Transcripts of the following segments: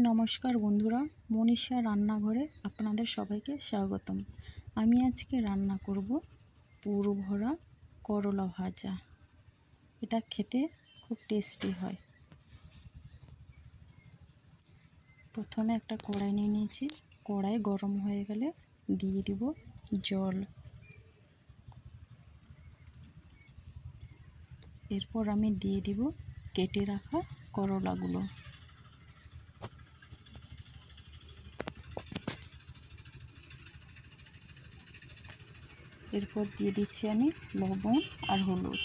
নমস্কার বন্ধুরা, মনীষা রান্নাঘরে আপনাদের সবাইকে স্বাগতম। আমি আজকে রান্না করব পুর ভরা করলা ভাজা। এটা খেতে খুব টেস্টি হয়। প্রথমে একটা কড়াই নিয়ে নিয়েছি। কড়াই গরম হয়ে গেলে দিয়ে দিব জল। এরপর আমি দিয়ে দিব কেটে রাখা করলাগুলো। এরপর দিয়ে দিচ্ছি আমি লবণ আর হলুদ।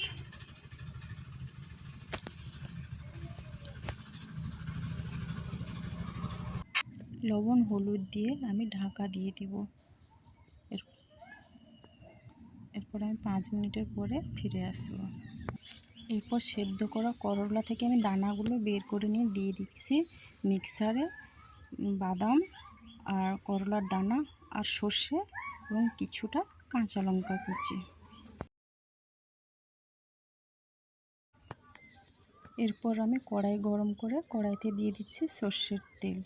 লবণ, হলুদ দিয়ে আমি ঢাকা দিয়ে দিব। এরপর আমি পাঁচ মিনিটের পরে ফিরে আসব। এরপর সেদ্ধ করা করলা থেকে আমি দানাগুলো বের করে নিয়ে দিয়ে দিচ্ছি মিক্সারে। বাদাম আর করলার দানা আর সর্ষে এবং কিছুটা কাঁচা লঙ্কা কুচি। এরপর আমি কড়াই গরম করে কড়াইতে দিয়ে দিচ্ছি সর্ষের তেল।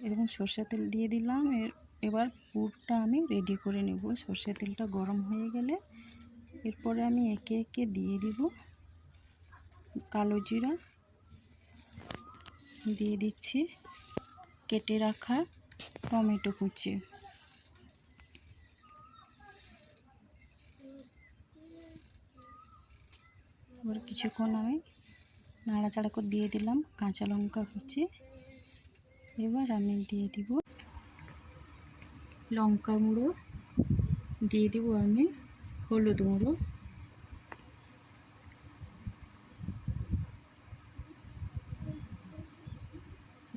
এরকম সর্ষের তেল দিয়ে দিলাম। এর, এবার পুরটা আমি রেডি করে নেব। সর্ষের তেলটা গরম হয়ে গেলে এরপরে আমি একে একে দিয়ে দিব। কালো জিরা দিয়ে দিচ্ছি। কেটে রাখা টমেটো কুচি। এবার কিছুক্ষণ আমি নাড়াচাড়া করে দিয়ে দিলাম, কাঁচা লঙ্কা কুচি। এবার আমি দিয়ে দিব লঙ্কা গুঁড়ো। দিয়ে দিব আমি হলুদ গুঁড়ো।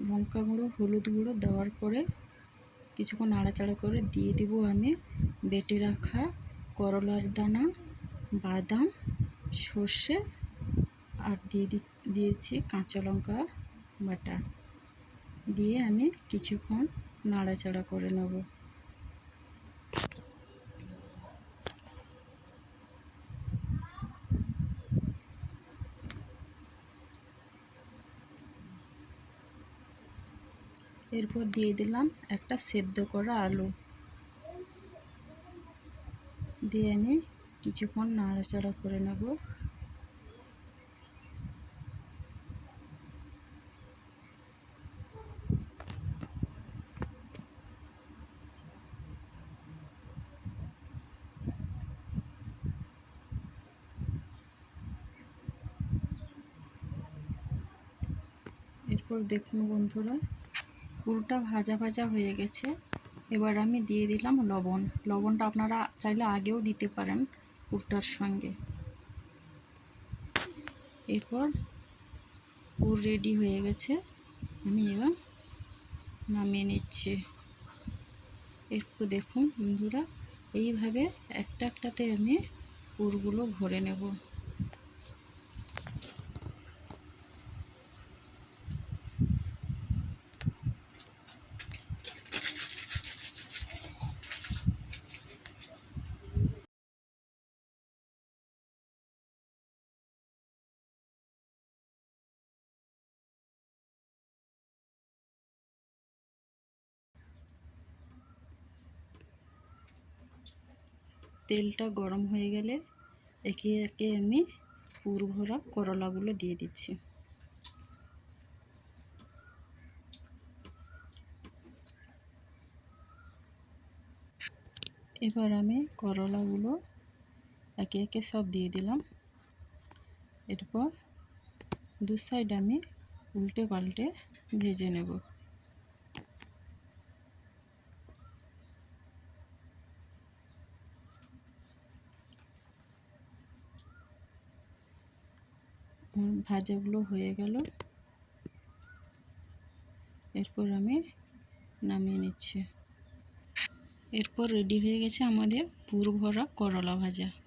লঙ্কা গুঁড়ো, হলুদ গুঁড়ো দেওয়ার পরে কিছুক্ষণ নাড়াচাড়া করে দিয়ে দিব আমি বেটে রাখা করলার দানা, বাদাম। সর্ষে আর দিয়ে দিয়েছি কাঁচা লঙ্কা বাটা। দিয়ে আমি কিছুক্ষণ নাড়াচাড়া করে নেব। এরপর দিয়ে দিলাম একটা সেদ্ধ করা আলু। দিয়ে আমি কিছুক্ষণ নাড়াচাড়া করে নেব। এরপর দেখুন বন্ধুরা, পুরোটা ভাজা ভাজা হয়ে গেছে। এবার আমি দিয়ে দিলাম লবণ। লবণটা আপনারা চাইলে আগেও দিতে পারেন। পুরটার সঙ্গে। এরপর পুর রেডি হয়ে গেছে। আমি এবার নামিয়ে নিচ্ছি। এরপর দেখুন বন্ধুরা, এইভাবে একটা একটাতে আমি পুরগুলো ভরে নেব। তেলটা গরম হয়ে গেলে একে একে আমি পুর ভরা করলাগুলো দিয়ে দিচ্ছি। এবার আমি করলাগুলো একে একে সব দিয়ে দিলাম। এরপর দু সাইড আমি উল্টে পাল্টে ভেজে নেব। ভাজাগুলো হয়ে গেল। এরপর আমি নামিয়ে নিচ্ছি। এরপর রেডি হয়ে গেছে আমাদের পুর ভরা করলা ভাজা।